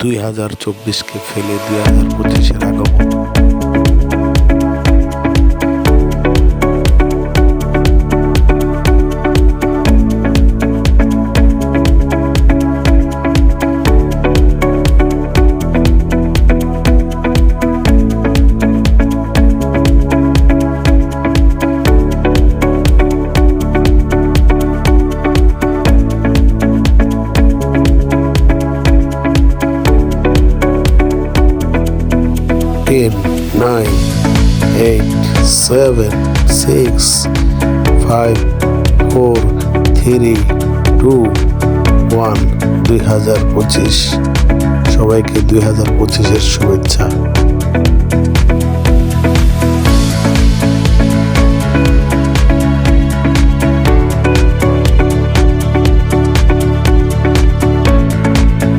দুই হাজার চব্বিশকে ফেলে দুই হাজার পঁচিশের আগমন ten nine eight seven six five four three two one দুই হাজার পঁচিশ। সবাইকে দুই হাজার পঁচিশের শুভেচ্ছা।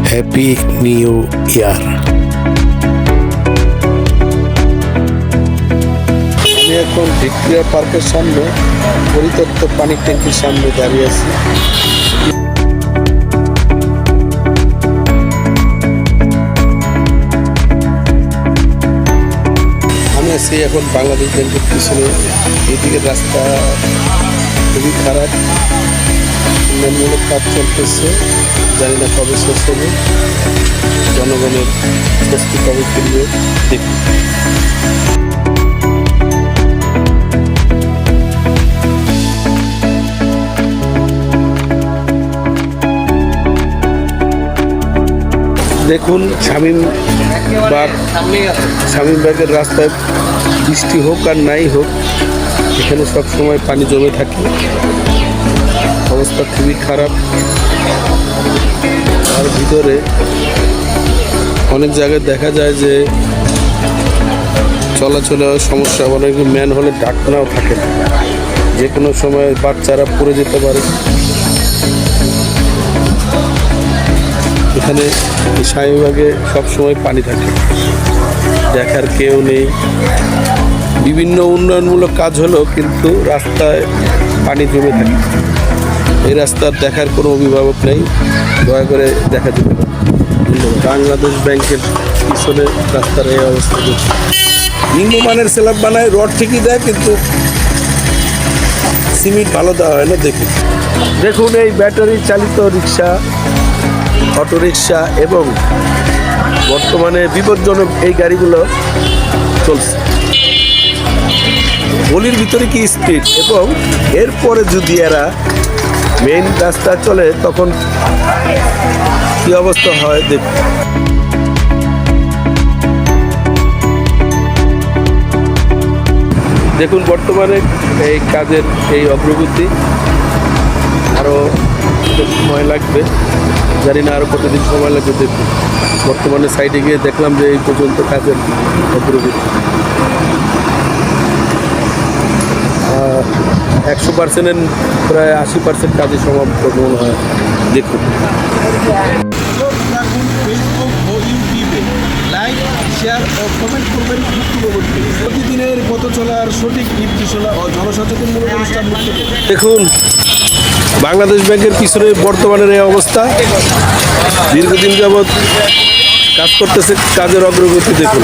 হ্যাপি নিউ ইয়ার এখন ভিক্টোরিয়া পার্কের সামনে পরিত্যক্ত পানির ট্যাঙ্কির সামনে দাঁড়িয়ে আছি। আমি আছি এখন বাংলাদেশ ব্যাংকের পিছনে। এদিকে রাস্তা খুবই খারাপ। উন্নয়নমূলক কাজ চলতেছে। জানি না কবে শেষ হবে। জনগণের স্বস্তি কবে ফিরবে দেখি। দেখুন, শামীম বাগ, শামীম বাগের রাস্তায় বৃষ্টি হোক আর নাই হোক, এখানে সব সময় পানি জমে থাকে। অবস্থা খুবই খারাপ। তার ভিতরে অনেক জায়গায় দেখা যায় যে চলাচলে সমস্যা অনেক ম্যান হলে ডাকনাও থাকে যে কোনো সময় বাচ্চারা পড়ে যেতে পারে। এখানে স্বামীবাগে সবসময় পানি থাকে। দেখার কেউ নেই। বিভিন্ন উন্নয়নমূলক কাজ হলো কিন্তু রাস্তায় পানি জমে থাকে। এই রাস্তার দেখার কোনো অভিভাবক নেই। দয়া করে দেখা যেতে পারে। বাংলাদেশ ব্যাংকের পিছনে রাস্তার এই অবস্থা দেখছি। নিম্নমানের স্ল্যাব বানায়, রড ঠিকই দেয়, কিন্তু সিমেন্ট ভালো দেওয়া হয় না দেখুন দেখুন, এই ব্যাটারি চালিত রিক্সা অটোরিকশা এবং বর্তমানে বিপজ্জনক এই গাড়িগুলো চলছে। গলির ভিতরে কি স্পিড এবং এরপরে যদি এরা মেইন রাস্তা চলে, তখন কি অবস্থা হয় দেখুন দেখুন, বর্তমানে এই কাজের এই অগ্রগতি আরও সময় লাগবে। জানি না আরও কতদিন সময় লাগবে দেখুন বর্তমানে সাইডে গিয়ে দেখলাম যে এই পর্যন্ত কাজের অগ্রগতি। একশো পার্সেন্টের প্রায় আশি পার্সেন্ট কাজে সমাপ্ত মনে হয়। দেখুন। লাইক শেয়ার ও কমেন্ট করবেন প্রতিদিনের পথ চলার সঠিক নির্দেশনা ও জনসচেতনমূলক অনুষ্ঠান দেখুন বাংলাদেশ ব্যাংকের পিছনে বর্তমানের এই অবস্থা। দীর্ঘদিন যাবৎ কাজ করতেছে কাজের অগ্রগতি দেখুন।